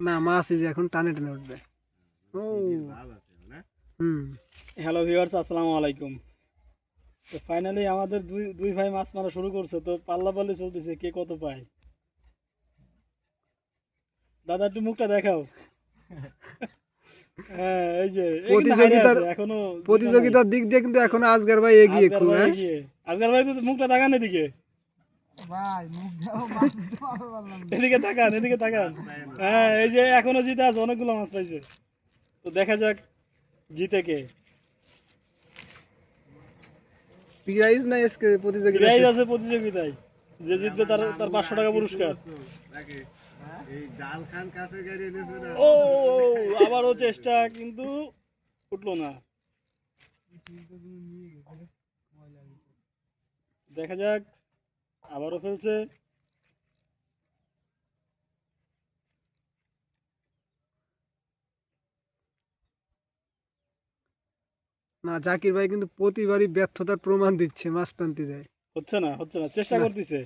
না মাছ এই যে এখন টানে টানে উঠবে। ও। হুম। হ্যালো ভিউয়ার্স আসসালামু আলাইকুম। তো ফাইনালি আমাদের দুই দুই ভাই মাছ মারা শুরু করছে তো পাল্লা পাল্লি চলতেছে কে কত পায়? দাদা একটু মুখটা দেখাও। প্রতিযোগিতার- হাইরে আছে, এখনও প্রতিযোগিতার দিক দিয়ে কিন্তু এখন আজকের ভাই এগিয়ে খুব হ্যাঁ? আজগার ভাই তো মুখটা তাকান এদিকে। এদিকে তাকান এদিকে তাকান। হ্যাঁ এই যে এখনও জিতে আছে অনেকগুলো মাছ পাইছে। তো দেখা যাক জিতে কে। প্রাইজ না এসকে প্রতিযোগিতা প্রাইজ আছে প্রতিযোগিতায়। যে জিতবে তার তার পাঁচশো টাকা পুরস্কার। নাকি এই ডাল খান কাছে গাড়ি এনেছে না? ও আবারও চেষ্টা কিন্তু উঠল না। দেখা যাক আবারও ফেলছে। না জাকির ভাই কিন্তু প্রতিবারই ব্যর্থতার প্রমাণ দিচ্ছে মাছ টানতে যায়। হচ্ছে না হচ্ছে না। চেষ্টা করতেছে।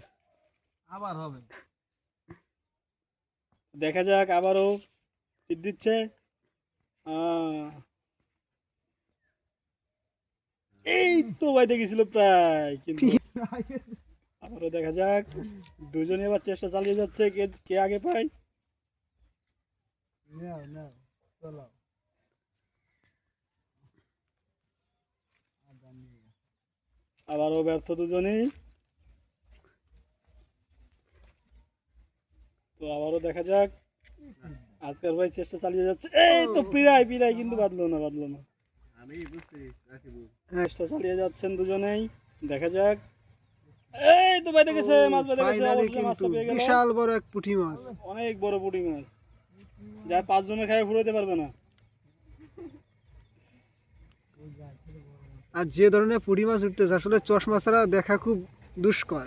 আবার হবে। দেখা যাক আবারও টিপ দিচ্ছে। এই তো ভাই দেখেছিল প্রায় কিন্তু আবারও দেখা যাক। দুজনে আবার চেষ্টা চালিয়ে যাচ্ছে কে কে আগে পায়? আবারও ব্যর্থ দুজনেই। তো আবারও দেখা যাক। আজকের ভাই চেষ্টা চালিয়ে যাচ্ছে। এই তো পিড়াই পিড়াই কিন্তু বাঁধলো না বাঁধলো না। আমি চেষ্টা চালিয়ে যাচ্ছেন দুজনেই। দেখা যাক। এই তো বাইতে গেছে মাছ বাইতে গেছে মাছটা পেয়ে গেল বিশাল বড় এক পুঁটি মাছ। অনেক বড় পুঁটি মাছ। যা পাঁচজনে খায় ফুরাইতে পারবে না। আর যে ধরনের পুঁটি মাছ উঠতেছে আসলে চশমা ছাড়া দেখা খুব দুষ্কর।